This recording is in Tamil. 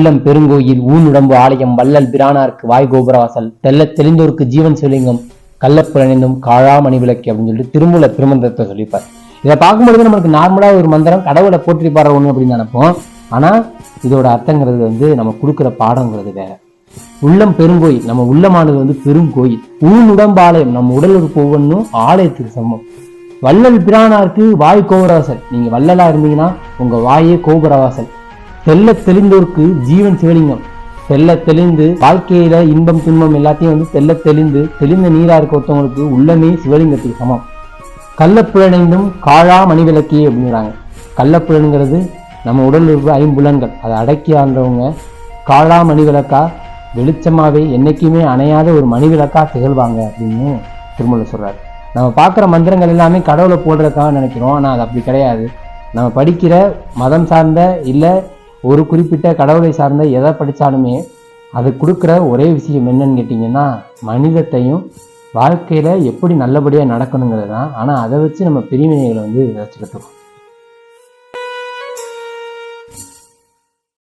இல்லம் பெருங்கோயில் ஊனுடம்பு ஆலயம் வள்ளல் பிரானார்க்கு வாய் கோபுரவாசல் தெல்ல தெளிந்தோருக்கு ஜீவன் சிவலிங்கம் கள்ளப்பிரணிந்தும் காழாமணி விளக்கு அப்படின்னு சொல்லிட்டு திருமூல திருமந்திரத்தை சொல்லிப்பார் இதை பார்க்கும்பொழுது நமக்கு நார்மலா ஒரு மந்திரம் கடவுளை போற்றி பாடுற ஒன்று அப்படின்னு நினைப்போம். ஆனால் இதோட அர்த்தங்கிறது வந்து நம்ம கொடுக்குற பாடங்கிறது வேற. உள்ளம் பெருங்கோயில் நம்ம உள்ளமானது வந்து பெருங்கோயில். ஊனுடம்பு ஆலயம் நம்ம உடல் உறுப்பு ஒவ்வொன்றும் ஆலயத்துக்கு சமம். வள்ளல் பிரானாருக்கு வாய் கோபுரவாசல். நீங்க வள்ளலா இருந்தீங்கன்னா உங்க வாயே கோபுரவாசல். செல்ல தெளிந்தோருக்கு ஜீவன் சிவலிங்கம். செல்ல தெளிந்து வாழ்க்கையில இன்பம் துன்பம் எல்லாத்தையும் வந்து செல்ல தெளிந்து தெளிந்த நீரா இருக்க ஒருத்தவங்களுக்கு உள்ளமே சிவலிங்கத்துக்கு சமம். கள்ளப்புழனைந்தும் காழா மணிவிளக்கி அப்படிங்கிறாங்க. கள்ளப்புழனுங்கிறது நம்ம உடல் இருக்கிற ஐம்புலன்கள். அதை அடக்கி ஆண்டவங்க காழா மணிவிளக்கா வெளிச்சமாவே என்னைக்குமே அணையாத ஒரு மணிவிளக்கா திகழ்வாங்க அப்படின்னு திருமலை சொல்றாரு. நம்ம பார்க்குற மந்திரங்கள் எல்லாமே கடவுளை போடுறதுக்காக நினைக்கிறோம். ஆனால் அது அப்படி கிடையாது. நம்ம படிக்கிற மதம் சார்ந்த இல்லை ஒரு குறிப்பிட்ட கடவுளை சார்ந்த எதை படித்தாலுமே அது கொடுக்குற ஒரே விஷயம் என்னன்னு கேட்டிங்கன்னா மனிதத்தையும் வாழ்க்கையில் எப்படி நல்லபடியாக நடக்கணுங்கிறது தான். ஆனால் அதை வச்சு நம்ம பிரிவினைகளை வந்து வச்சுக்கிட்டு இருக்கோம்.